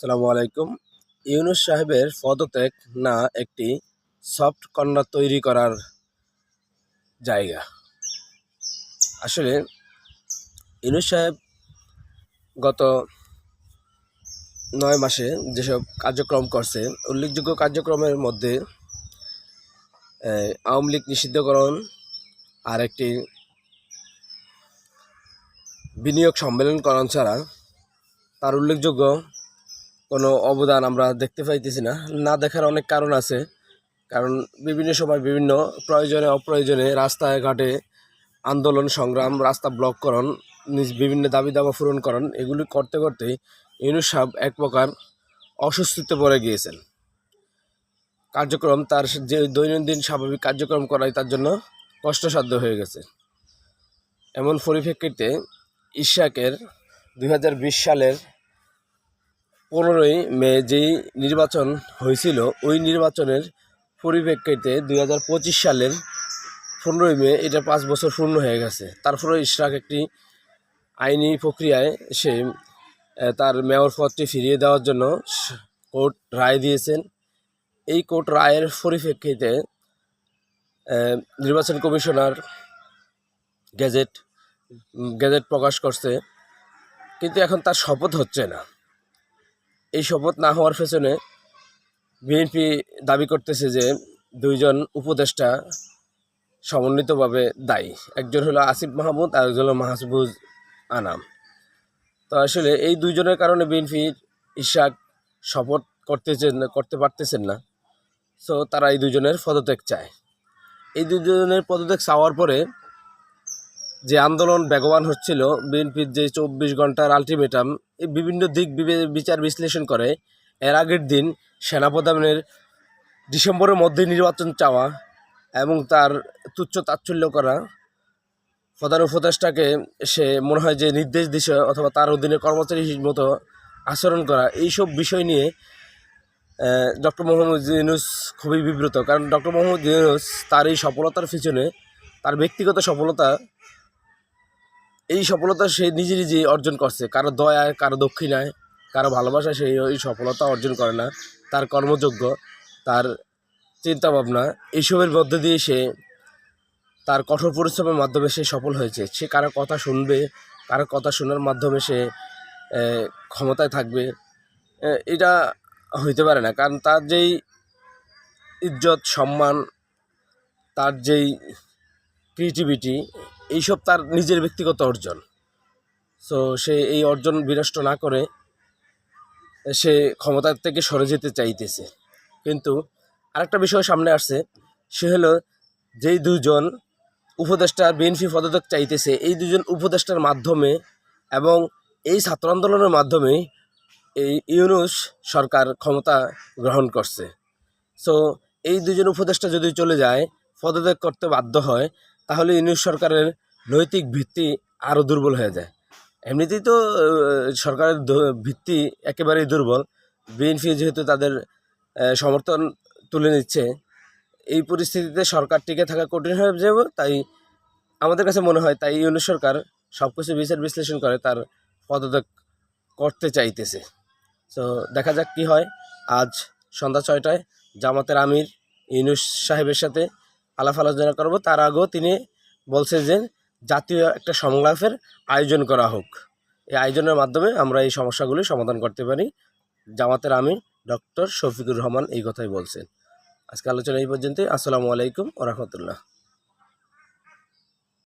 সালামু আলাইকুম। ইউনুস সাহেবের পদত্যাগ না একটি সফট কর্নার তৈরি করার জায়গা। আসলে ইউনুস সাহেব গত নয় মাসে যেসব কার্যক্রম করছে, উল্লেখযোগ্য কার্যক্রমের মধ্যে আওয়ামী লীগ নিষিদ্ধকরণ আর একটি বিনিয়োগ সম্মেলনকরণ ছাড়া তার উল্লেখযোগ্য কোনো অবদান আমরা দেখতে পাইতেছি না। না দেখার অনেক কারণ আছে, কারণ বিভিন্ন সময় বিভিন্ন প্রয়োজনে অপ্রয়োজনে রাস্তায় ঘাটে আন্দোলন, সংগ্রাম, রাস্তা ব্লককরণ নিজ বিভিন্ন দাবি দাবা পূরণকরণ এগুলি করতে করতে ইউনুস সাহেব এক প্রকার অসুস্থতে পড়ে গিয়েছেন। কার্যক্রম তার যে দৈনন্দিন স্বাভাবিক কার্যক্রম করাই তার জন্য কষ্টসাধ্য হয়ে গেছে। এমন পরিপ্রেক্ষিতে ইশাকের দু হাজার বিশ সালের পনেরোই মে যেই নির্বাচন হয়েছিল ওই নির্বাচনের পরিপ্রেক্ষিতে দুই হাজার পঁচিশ সালের পনেরোই মে এটা পাঁচ বছর পূর্ণ হয়ে গেছে। তারপরে ইশরাক একটি আইনি প্রক্রিয়ায় সে তার মেয়র পদটি ফিরিয়ে দেওয়ার জন্য কোর্ট রায় দিয়েছেন। এই কোর্ট রায়ের পরিপ্রেক্ষিতে নির্বাচন কমিশনার গেজেট উম, গেজেট প্রকাশ করছে কিন্তু এখন তার শপথ হচ্ছে না। এই শপথ না হওয়ার পেছনে বিএনপি দাবি করতেছে যে দুইজন উপদেষ্টা সমন্বিতভাবে দায়ী। একজন হলো আসিফ মাহমুদ আর একজন হলো মাহবুজ আনাম। তো আসলে এই দুইজনের কারণে বিএনপির ইশাক শপথ করতেছেন, করতে পারতেছেন না। সো তারা এই দুজনের পদত্যাগ চায়। এই দুজনের পদত্যাগ চাওয়ার পরে যে আন্দোলন বেগবান হচ্ছিল, বিএনপির যে চব্বিশ ঘণ্টার আলটিমেটাম বিভিন্ন দিক বিচার বিশ্লেষণ করে, এর আগের দিন সেনাপ্রধানের ডিসেম্বরের মধ্যে নির্বাচন চাওয়া এবং তার তুচ্ছ তাচ্ছল্য করা, প্রধান উপদেষ্টাকে সে মনে হয় যে নির্দেশ দিছে অথবা তার অধীনে কর্মচারী মতো আচরণ করা, এইসব বিষয় নিয়ে ডক্টর মোহাম্মদ ইউনুস খুবই বিব্রত। কারণ ডক্টর মোহাম্মদ ইউনুস তার এই সফলতার পিছনে তার ব্যক্তিগত সফলতা এই সফলতা সে নিজে নিজেই অর্জন করছে। কারও দয়ায়, কারও দক্ষিণায়, কারও ভালোবাসা সে এই সফলতা অর্জন করে না। তার কর্মযোগ্য, তার চিন্তাভাবনা এইসবের মধ্যে দিয়ে সে তার কঠোর পরিশ্রমের মাধ্যমে সে সফল হয়েছে। সে কারও কথা শুনবে, কারও কথা শোনার মাধ্যমে সে ক্ষমতায় থাকবে। এটা হইতে পারে না। কারণ তার যেই ইজ্জত, সম্মান, তার যেই ক্রিয়েটিভিটি এইসব তার নিজের ব্যক্তিগত অর্জন। সো সে এই অর্জন বিনষ্ট না করে সে ক্ষমতার থেকে সরে যেতে চাইতেছে। কিন্তু আরেকটা বিষয় সামনে আসছে, সে হলো যেই দুজন উপদেষ্টা, বিএনপি পদত্যাগ চাইতেছে, এই দুজন উপদেষ্টার মাধ্যমে এবং এই ছাত্র আন্দোলনের মাধ্যমে এই ইউনুস সরকার ক্ষমতা গ্রহণ করছে। সো এই দুজন উপদেষ্টা যদি চলে যায়, পদত্যাগ করতে বাধ্য হয় তাহলে ইউনুস সরকারের নৈতিক ভিত্তি আরও দুর্বল হয়ে যায়। এমনিতেই তো সরকারের ভিত্তি একেবারেই দুর্বল। বিএনপি যেহেতু তাদের সমর্থন তুলে নিচ্ছে, এই পরিস্থিতিতে সরকার টিকে থাকা কঠিন হয়ে যাবে, তাই আমাদের কাছে মনে হয় তাই ইউনুস সরকার সব কিছু বিচার বিশ্লেষণ করে তার পদত্যাগ করতে চাইতেছে। তো দেখা যাক কি হয়। আজ সন্ধ্যা ছয়টায় জামাতের আমির ইউনুস সাহেবের সাথে আলাপ আলোচনা করব। তার আগেও তিনি বলছে যে জাতীয় একটা সংলাপের আয়োজন করা হোক। এই আয়োজনের মাধ্যমে আমরা এই সমস্যাগুলি সমাধান করতে পারি। জামাতের আমি ডক্টর শফিকুর রহমান এই কথাই বলছেন। আজকে আলোচনা এই পর্যন্তই। আসসালামু আলাইকুম ওরহমতুল্লাহ রহমতুল্লাহ।